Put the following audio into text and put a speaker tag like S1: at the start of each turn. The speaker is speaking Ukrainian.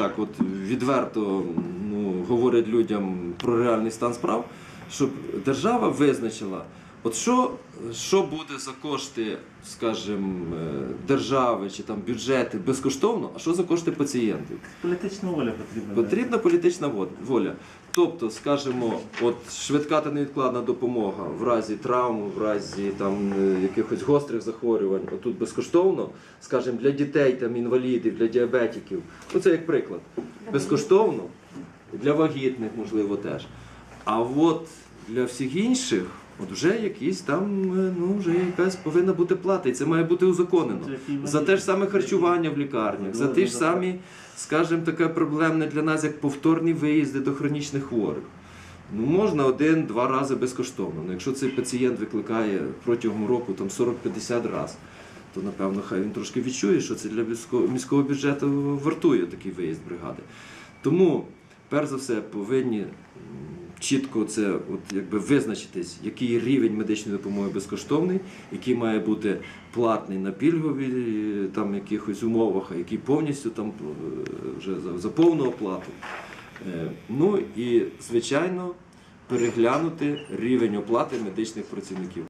S1: так от відверто ну, говорять людям про реальний стан справ, щоб держава визначила, от що, що буде за кошти, скажімо, е, держави чи там бюджети безкоштовно, а що за кошти пацієнтів.
S2: Політична воля потрібна.
S1: Потрібна політична воля. Тобто, скажімо, от швидка та невідкладна допомога в разі травм, в разі там е, якихось гострих захворювань, отут безкоштовно, скажімо, для дітей, там інвалідів, для діабетиків. Оце як приклад. Безкоштовно, для вагітних, можливо, теж. А от для всіх інших, от вже якісь там, е, ну вже якась повинна бути плата, і це має бути узаконено. За те ж саме харчування в лікарнях, за ті ж самі, скажімо, таке проблемне для нас, як повторні виїзди до хронічних хворих. Ну, можна один-два рази безкоштовно. Ну, якщо цей пацієнт викликає протягом року там 40-50 разів, то напевно хай він трошки відчує, що це для міського, бюджету вартує такий виїзд бригади. Тому, перш за все, повинні чітко це от, якби визначитись, який рівень медичної допомоги безкоштовний, який має бути платний на пільгові там, якихось умовах, який повністю там, е, вже за, за повну оплату. Е, Ну і, звичайно, переглянути рівень оплати медичних працівників.